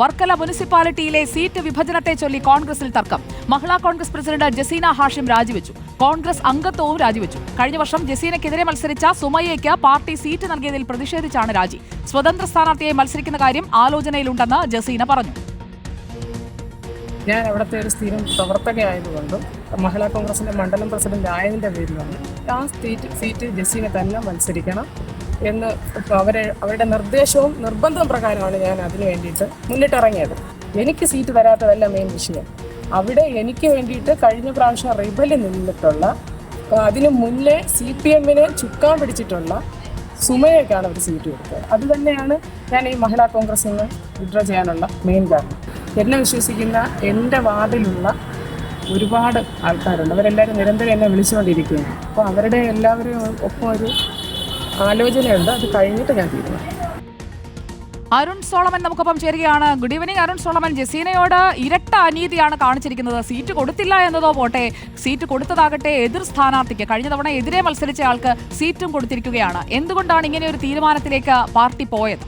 വർക്കല മുനിസിപ്പാലിറ്റിയിലെ സീറ്റ് വിഭജനത്തെ ചൊല്ലി കോൺഗ്രസിൽ തർക്കം. മഹിളാ കോൺഗ്രസ് പ്രസിഡന്റ് ജസീന ഹാഷിം രാജിവെച്ചു. കോൺഗ്രസ് അംഗത്വവും രാജിവെച്ചു. കഴിഞ്ഞ വർഷം ജസീനയ്ക്കെതിരെ മത്സരിച്ച സുമയ്യയ്ക്ക് പാർട്ടി സീറ്റ് നൽകിയതിൽ പ്രതിഷേധിച്ചാണ് രാജി. സ്വതന്ത്ര സ്ഥാനാർത്ഥിയെ മത്സരിക്കുന്ന കാര്യം ആലോചനയിലുണ്ടെന്ന് ജസീന പറഞ്ഞു. ഞാൻ അവിടുത്തെ ഒരു സ്ഥിരം പ്രവർത്തകയായതുകൊണ്ടും മഹിളാ കോൺഗ്രസിന്റെ മണ്ഡലം പ്രസിഡന്റ് ആയതിന്റെ പേരിലാണ് ആ സീറ്റ് സീറ്റ് ജസീന തന്നെ മത്സരിക്കണം. എന്ന് അവരെ അവരുടെ നിർദ്ദേശവും നിർബന്ധവും പ്രകാരമാണ് ഞാൻ അതിന് വേണ്ടിയിട്ട് മുന്നിട്ടിറങ്ങിയത്. എനിക്ക് സീറ്റ് തരാത്തതല്ല മെയിൻ വിഷയം. അവിടെ എനിക്ക് വേണ്ടിയിട്ട് കഴിഞ്ഞ പ്രാവശ്യം റിബലിൽ നിന്നിട്ടുള്ള അതിനു മുന്നേ സി പി എമ്മിനെ ചുക്കാൻ പിടിച്ചിട്ടുള്ള സുമയൊക്കെയാണ് അവർ സീറ്റ് കൊടുത്തത്. അത് തന്നെയാണ് ഞാൻ ഈ മഹിളാ കോൺഗ്രസ് നിന്ന് വിഡ്രോ ചെയ്യാനുള്ള മെയിൻ കാരണം. എന്നെ വിശ്വസിക്കുന്ന എന്റെ വാർഡിലുള്ള ഒരുപാട് ആൾക്കാരുണ്ട്. അവരെല്ലാവരും നിരന്തരം എന്നെ വിളിച്ചുകൊണ്ടിരിക്കുകയാണ് അപ്പോൾ അവരുടെ എല്ലാവരും ഒപ്പം ഒരു ആലോചനയുണ്ട്. അത് കഴിഞ്ഞിട്ട് ഞാൻ തീരുമാനിക്കും. അരുൺ സോളമൻ നമുക്കൊപ്പം ചേരുകയാണ്. Good evening Arun Solomon. ജസീനയോട് ഇരട്ട അനീതിയാണ് കാണിച്ചിരിക്കുന്നത്. സീറ്റ് കൊടുത്തില്ല എന്നതോ പോട്ടെ സീറ്റ് കൊടുത്തതാകട്ടെ എതിർ സ്ഥാനാർത്ഥിക്ക്. കഴിഞ്ഞ തവണ എതിരെ മത്സരിച്ച ആൾക്ക് സീറ്റും കൊടുത്തിരിക്കുകയാണ്. എന്തുകൊണ്ടാണ് ഇങ്ങനെ ഒരു തീരുമാനത്തിലേക്ക് പാർട്ടി പോയത്?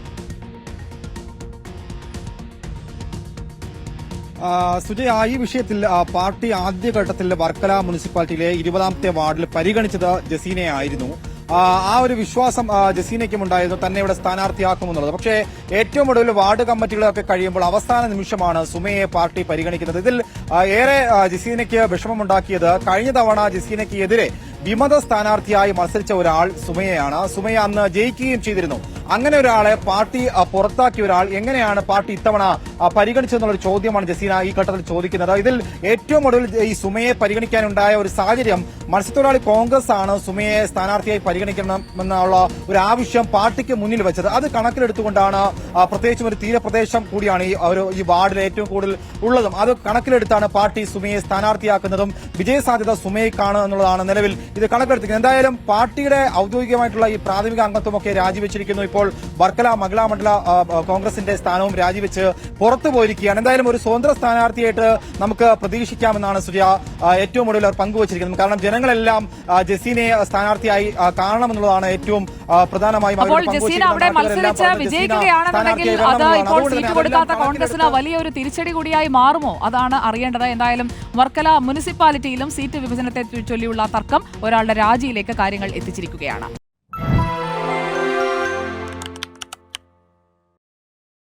സുജയ ഈ വിഷയത്തിൽ പാർട്ടി ആദ്യഘട്ടത്തിൽ വർക്കല മുനിസിപ്പാലിറ്റിയിലെ ഇരുപതാമത്തെ വാർഡിൽ പരിഗണിച്ചത് ജസീനെ ആയിരുന്നു ആ, ഒരു വിശ്വാസം ജസീനയ്ക്കും ഉണ്ടായിരുന്നു തന്നെ ഇവിടെ സ്ഥാനാർത്ഥിയാക്കുമെന്നുള്ളത്. പക്ഷേ ഏറ്റവും ഒടുവിൽ വാർഡ് കമ്മിറ്റികളൊക്കെ കഴിയുമ്പോൾ അവസാന നിമിഷമാണ് സുമയെ പാർട്ടി പരിഗണിക്കുന്നത്. ഇതിൽ ഏറെ ജസീനയ്ക്ക് വിഷമമുണ്ടാക്കിയത് കഴിഞ്ഞ തവണ ജസീനയ്ക്ക് എതിരെ വിമത സ്ഥാനാർത്ഥിയായി മത്സരിച്ച ഒരാൾ സുമയയാണ്. സുമയ അന്ന് ജയിക്കുകയും ചെയ്തിരുന്നു. അങ്ങനെ ഒരാളെ പാർട്ടി പുറത്താക്കിയ ഒരാൾ എങ്ങനെയാണ് പാർട്ടി ഇത്തവണ പരിഗണിച്ചതെന്നുള്ള ചോദ്യമാണ് ജസീന ഈ ഘട്ടത്തിൽ ചോദിക്കുന്നത്. ഇതിൽ ഏറ്റവും ഒടുവിൽ ഈ സുമയെ പരിഗണിക്കാനുണ്ടായ ഒരു സാഹചര്യം മത്സ്യത്തൊഴിലാളി കോൺഗ്രസ് ആണ് സുമയെ സ്ഥാനാർത്ഥിയായി പരിഗണിക്കണമെന്നുള്ള ഒരു ആവശ്യം പാർട്ടിക്ക് മുന്നിൽ വെച്ചത്. അത് കണക്കിലെടുത്തുകൊണ്ടാണ് പ്രത്യേകിച്ചും ഒരു തീരപ്രദേശം കൂടിയാണ് ഈ ഒരു ഈ വാർഡിൽ ഏറ്റവും കൂടുതൽ ഉള്ളതും. അത് കണക്കിലെടുത്താണ് പാർട്ടി സുമയെ സ്ഥാനാർത്ഥിയാക്കുന്നതും വിജയസാധ്യത സുമയ്ക്കാണ് എന്നുള്ളതാണ് നിലവിൽ ഇത് കണക്കിലെടുത്തിരിക്കുന്നത്. എന്തായാലും പാർട്ടിയുടെ ഔദ്യോഗികമായിട്ടുള്ള ഈ പ്രാഥമിക അംഗത്വമൊക്കെ രാജിവെച്ചിരിക്കുന്നു. ഇപ്പോൾ വർക്കല മഗള മണ്ഡല കോൺഗ്രസിന്റെ സ്ഥാനവും രാജിവെച്ച് പുറത്തു പോയിരിക്കുകയാണ്. എന്തായാലും ഒരു സ്വതന്ത്ര സ്ഥാനാർത്ഥിയായിട്ട് നമുക്ക് പ്രതീക്ഷിക്കാമെന്നാണ് സുജയ ഏറ്റവും ഒടുവിൽ അവർ പങ്കുവച്ചിരിക്കുന്നത്. കാരണം ജനങ്ങളെല്ലാം ജസീനെ സ്ഥാനാർത്ഥിയായി കാണണമെന്നുള്ളതാണ് ഏറ്റവും പ്രധാനമായും കോൺഗ്രസിന് വലിയൊരു തിരിച്ചടി കൂടിയായി മാറുമോ? അതാണ് അറിയേണ്ടത്. എന്തായാലും വർക്കല മുനിസിപ്പാലിറ്റിയിലും സീറ്റ് വിഭജനത്തെ ചൊല്ലിയുള്ള തർക്കം ഒരാളുടെ രാജിയിലേക്ക് കാര്യങ്ങൾ എത്തിച്ചിരിക്കുകയാണ്.